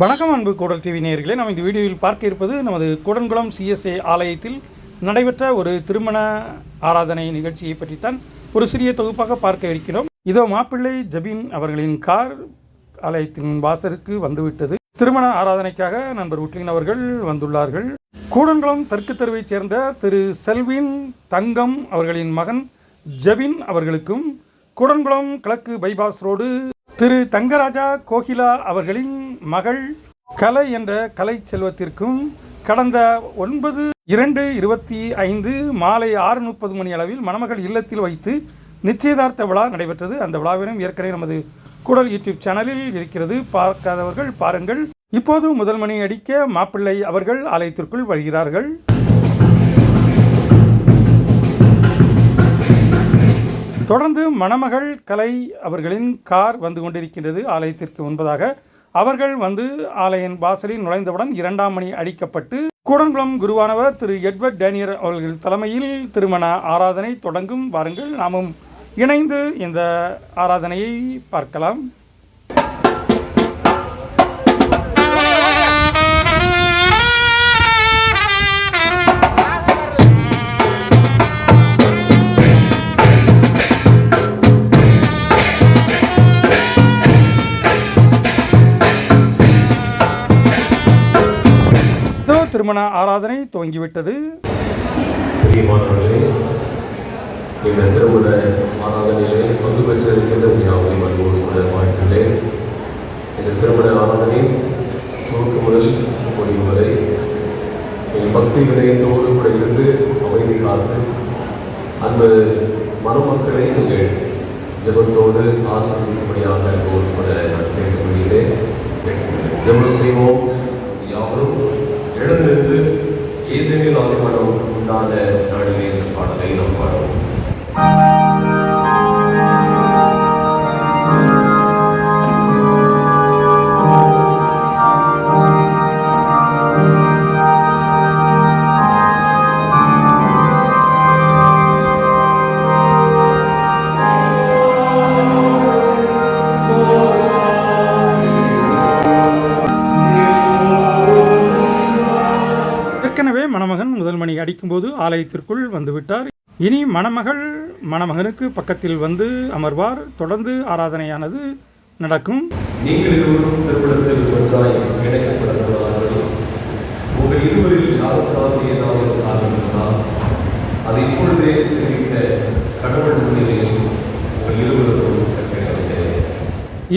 வணக்கம் அன்பு கூடல் டிவி நேயர்களே. நாம் இந்த வீடியோவில் பார்க்க இருப்பது நமது கூடன்குளம் சிஎஸ்ஏ ஆலயத்தில் நடைபெற்ற ஒரு திருமண ஆராதனை நிகழ்ச்சியை பற்றித்தான் ஒரு சிறிய தொகுப்பாக பார்க்க இருக்கிறோம். இதோ மாப்பிள்ளை ஜபின் அவர்களின் கார் ஆலயத்தின் வாசலுக்கு வந்துவிட்டது. திருமண ஆராதனைக்காக நண்பர் உட்லின் அவர்கள் வந்துள்ளார்கள். கூடன்குளம் தெற்கு தெருவைச் சேர்ந்த திரு செல்வின் தங்கம் அவர்களின் மகன் ஜபின் அவர்களுக்கும் கூடன்குளம் கிழக்கு பைபாஸ் ரோடு திரு தங்கராஜா கோகிலா அவர்களின் மகள் கலை என்ற கலை செல்வத்திற்கும் கடந்த ஒன்பது இரண்டு இருபத்தி ஐந்து மாலை ஆறு முப்பது மணி அளவில் மணமகள் இல்லத்தில் வைத்து நிச்சயதார்த்த விழா நடைபெற்றது. அந்த விழாவிலும் ஏற்கனவே நமது குடல் யூடியூப் சேனலில் இருக்கிறது. பார்க்காதவர்கள் பாருங்கள். இப்போது முதல் மணி அடிக்க மாப்பிள்ளை அவர்கள் ஆலயத்திற்குள் வருகிறார்கள். தொடர்ந்து மணமகள் கலை அவர்களின் கார் வந்து கொண்டிருக்கின்றது. ஆலயத்திற்கு முன்பதாக அவர்கள் வந்து ஆலயின் வாசலில் நுழைந்தவுடன் இரண்டாம் மணி அடிக்கப்பட்டு கூடன்குளம் குருவானவர் திரு எட்வர்ட் டேனியர் அவர்கள் தலைமையில் திருமண ஆராதனை தொடங்கும். வாருங்கள் நாமும் இணைந்து இந்த ஆராதனையை பார்க்கலாம். திருமண ஆராதனை துவங்கிவிட்டது. இந்த திருமண ஆராதனையிலே பங்கு பெற்றிருக்கின்ற யாவை அன்போடு கூட வாழ்த்துகிறேன். இந்த திருமண ஆராதனை துவக்கு முதல் முடிவு வரை என் பக்தி வினயத்தோடு கூட இருந்து அமைதி காத்து அந்த மணமக்களை நீங்கள் ஜபத்தோடு ஆசிரியப்படியாக அன்போடு கூட நான் கேட்டுக்கொள்கிறேன். ஜபம் செய்வோம். எழுந்து நின்று ஏதேனில் ஆதிமனம் உண்டான நாடிலே இந்த பாடலை நாம் பாடுவோம். அடிக்கும்போது ஆலயத்திற்குள் வந்துவிட்டார். இனி மணமகள் மணமகனுக்கு பக்கத்தில் வந்து அமர்வார். தொடர்ந்து ஆராதனையானது நடக்கும். அதை இப்பொழுதே கடவுள் முன்னிலையில்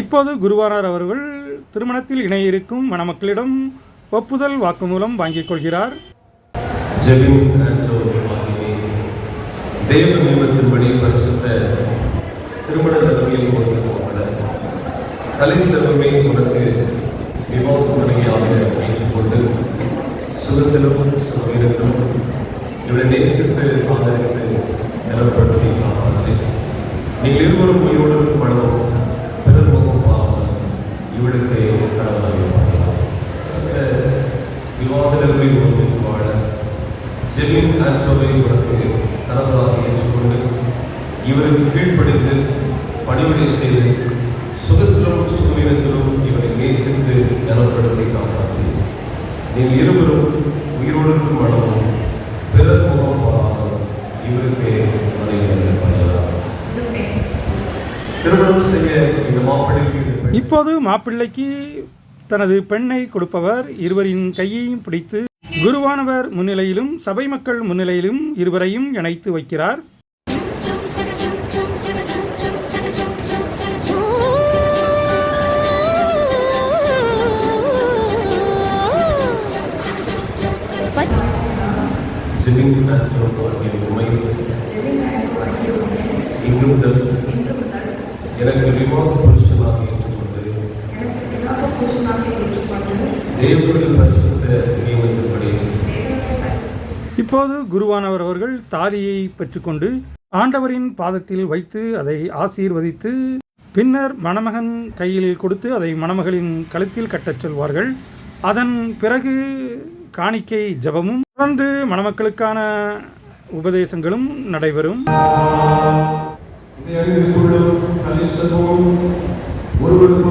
இப்போது குருவானார் அவர்கள் திருமணத்தில் இணைய இருக்கும் மணமக்களிடம் ஒப்புதல் வாக்குமூலம் வாங்கிக் கொள்கிறார். ஜெபின் ஆண்டோ தேவ நியமத்தின்படி பரிசுத்த திருமண நடுவில் கொடுக்கப்பட கலை செல்வமே உனக்கு விவாத துணையாக ஏற்றுக்கொண்டு சுகத்திலும் சுகவீரத்திலும் இவரை நேசித்து ஆதரித்து நிலப்படுத்தி காப்பாற்றி நீங்கள் இருவரும் உயிரோடு மனமும் பிறர் முகம் பாவம் இவளுக்கு கடவுளாக சத்த விவாத நிலைமை ஒன்றித்து வாழ ஜெபின் ஆன்சோவை உனக்கு கணவராக ஏற்றுக்கொண்டு இவருக்கு கீழ்ப்படிந்து பணிவிடை செய்து சுகத்திலும் சுகவீனத்திலும் இவரை நேசித்து நலப்படுவதை காப்பாற்றி. நீங்கள் இருவரும் உயிரோடு இருக்கும் மனமும் பிறர் முகம் பாராமல் இவருக்கு மனைவி பணியலாம் திருமணம் செய்ய இந்த மாப்பிள்ளைக்கு இப்போது மாப்பிள்ளைக்கு தனது பெண்ணை கொடுப்பவர் இருவரின் கையையும் பிடித்து குருவானவர் முன்னிலையிலும் சபை மக்கள் முன்னிலையிலும் இருவரையும் இணைத்து வைக்கிறார். இன்று முதல் எனக்கு விவாக புருஷனாக ஏற்றுக்கொண்டு தேவனுடைய பரிசுத்த இப்போது குருவானவர் அவர்கள் தாலியை பெற்றுக்கொண்டு ஆண்டவரின் பாதத்தில் வைத்து அதை ஆசீர்வதித்து பின்னர் மணமகன் கையில் கொடுத்து அதை மணமகளின் கழுத்தில் கட்டச் சொல்வார்கள். அதன் பிறகு காணிக்கை ஜெபமும் தொடர்ந்து மணமக்களுக்கான உபதேசங்களும் நடைபெறும். ஒருவருக்கு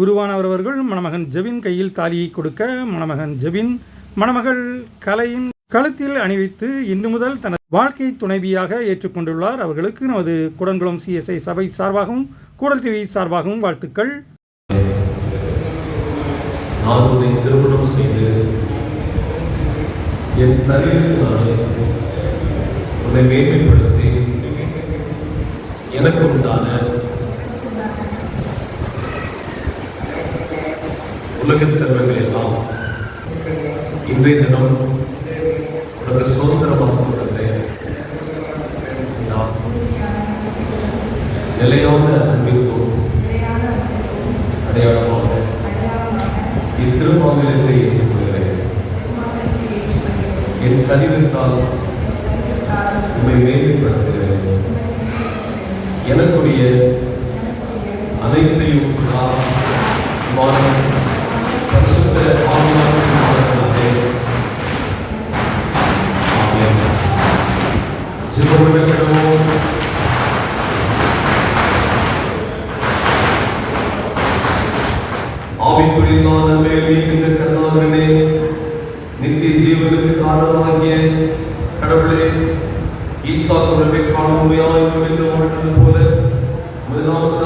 குருவானவர் அவர்கள் மணமகன் ஜெபின் கையில் தாலியை கொடுக்க மணமகன் ஜெபின் மணமகள் கலையின் கழுத்தில் அணிவித்து இன்று முதல் தனது வாழ்க்கை துணைவியாக ஏற்றுக்கொண்டுள்ளார். அவர்களுக்கு நமது குடங்குளம் சிஎஸ்ஐ சபை சார்பாகவும் கூடல் டிவி சார்பாகவும் வாழ்த்துக்கள். திருமணம் செய்து என் சரீரத்தினாலே உன்னை மேன்மைப்படுத்தி எனக்கு உண்டான உலக செல்வங்கள் எல்லாம் இன்றைய தினம் உனக்கு சுதந்திரமாக நான் நிலையான அன்பிற்கும் அடையாளமாக இத்திருமாங்கலத்தை ஏற்றுக்கொள்கிறேன். என் சரீரத்தால் உண்மை மேன்மைப்படுத்துகிறேன். எனக்குரிய அனைத்தையும் நான் நித்திய ஜீவனுக்கு காரணமாகிய கடவுளே ஈசா குரலை காணும் போல முதலாவது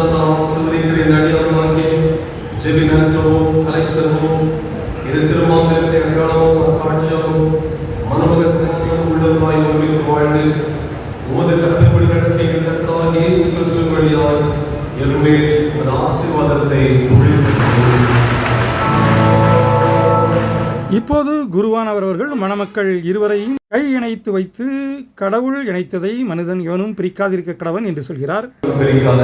இப்போது குருவானவர் அவர்கள் மணமக்கள் இருவரையும் கை இணைத்து வைத்து கடவுள் இணைத்ததை மனிதன் இவனும் பிரிக்காதிருக்க கடவன் என்று சொல்கிறார். பிரிக்காத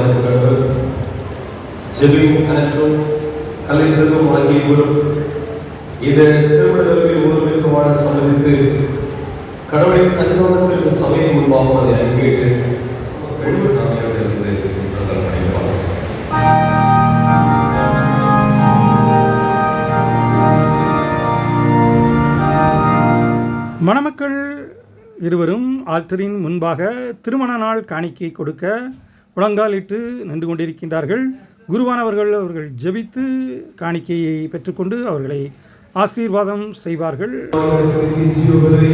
ஒருமித்து வாழ சம்மதித்து கடவுளின் சன்னிதானத்திற்கு சமயம் முன்பாக அதை இருவரும் ஆல்டரின் முன்பாக திருமண நாள் காணிக்கை கொடுக்க முழங்காலிட்டு நின்று கொண்டிருக்கின்றார்கள். குருவானவர்கள் அவர்கள் ஜெபித்து காணிக்கையை பெற்றுக்கொண்டு அவர்களை ஆசீர்வாதம் செய்வார்கள். ஜீவபலி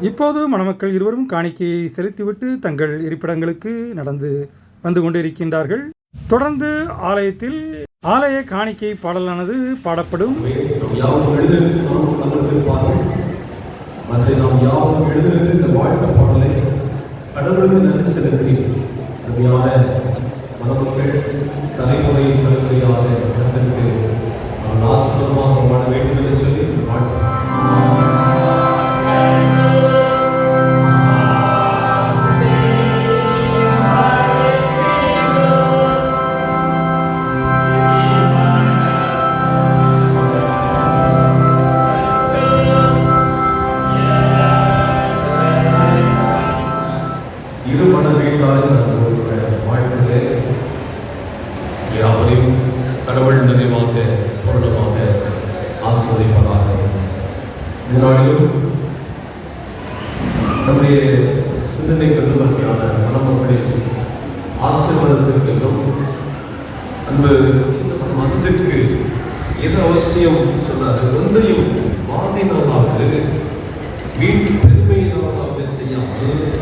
இப்போது மணமக்கள் இருவரும் காணிக்கையை செலுத்திவிட்டு தங்கள் இருப்பிடங்களுக்கு நடந்து வந்து கொண்டிருக்கின்றார்கள். தொடர்ந்து ஆலயத்தில் ஆலய காணிக்கை பாடலானது பாடப்படும். நாம் யாவும் மன வீட்டாரின் யாவரையும் கடவுள் நிறைவாக பூரணமாக ஆசிர்வதிப்பதாக இந்த நம்முடைய சிந்தனை கருவகையான மனமக்களின் ஆசீர்வாதத்திற்கென்றும் அன்பு மனதிற்கு எது அவசியம் சொன்னார் ஒன்றையும் வாதினாலாவது வீட்டு பெருமையினாலாவது செய்யாமல்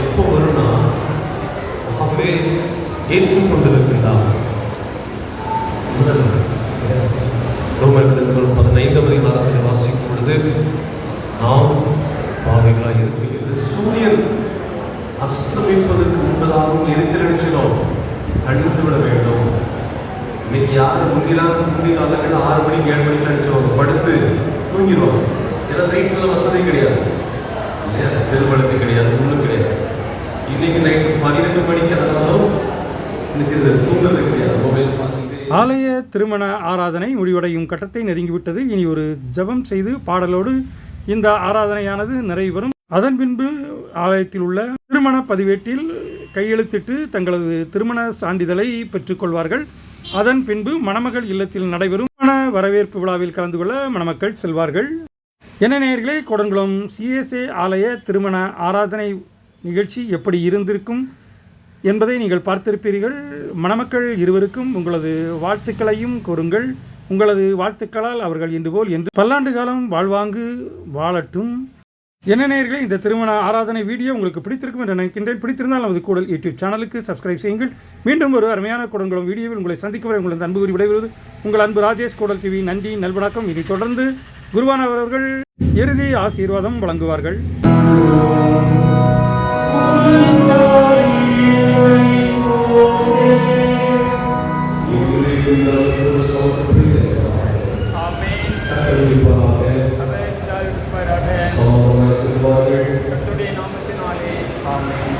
எப்போ வரும்னா ஆகவே ஏற்றுக்கொண்டிருக்கின்றார். முதல் ரோமர்கள் பதினைந்தாம் அதிகாரத்தில் வாசிக்கும் பொழுது நாம் பாவைகளாக இருக்கிறது சூரியன் அஸ்தமிப்பதற்கு முன்பதாகவும் எரிச்சல் அடிச்சிடும். அழிந்து விட வேண்டும். இன்னைக்கு யார் முந்திலாம் முந்தி ஆறு மணிக்கு ஏழு மணிக்கு அடிச்சிருவாங்க. படுத்து தூங்கிடுவாங்க. ஏன்னா நைட்டில் வசதி கிடையாது. இல்லையா? திருமணத்து கிடையாது ஒன்றும் கிடையாது. இன்னைக்கு நைட்டு பன்னிரெண்டு மணிக்கு ஆனாலும் தூங்குறது கிடையாது. மொபைல் ஆலய திருமண ஆராதனை முடிவடையும் கட்டத்தை நெருங்கிவிட்டது. இனி ஒரு ஜெபம் செய்து பாடலோடு இந்த ஆராதனையானது நிறைவு பெறும் அதன் பின்பு ஆலயத்தில் உள்ள திருமண பதிவேட்டில் கையெழுத்திட்டு தங்களது திருமண சான்றிதழை பெற்றுக்கொள்வார்கள் அதன் பின்பு மணமகள் இல்லத்தில் நடைபெறும். திருமண வரவேற்பு விழாவில் கலந்து கொள்ள மணமக்கள் செல்வார்கள். என்ன நேயர்களே கொடங்குளம் சிஎஸ்ஏ ஆலய திருமண ஆராதனை நிகழ்ச்சி எப்படி இருந்திருக்கும் என்பதை நீங்கள் பார்த்திருப்பீர்கள். மணமக்கள் இருவருக்கும் உங்களது வாழ்த்துக்களையும் கூறுங்கள். உங்களது வாழ்த்துக்களால் அவர்கள் இன்று போல் என்று பல்லாண்டு காலம் வாழ்வாங்கு வாழட்டும். என்ன நேயர்களே இந்த திருமண ஆராதனை வீடியோ உங்களுக்கு பிடித்திருக்கும் என்று நினைக்கின்றேன். பிடித்திருந்தால் நமது கூடல் யூடியூப் சேனலுக்கு சப்ஸ்கிரைப் செய்யுங்கள். மீண்டும் ஒரு அருமையான குடங்குளம் வீடியோவில் உங்களை சந்திக்கும் வரை உங்களது அன்பு கூறி விடைபெறுவது உங்கள் அன்பு ராஜேஷ் கூடல் டிவி நன்றி நல்வணக்கம். இதை தொடர்ந்து குருவானவர் அவர்கள் இறுதி ஆசீர்வாதம் வழங்குவார்கள். ஆமென்.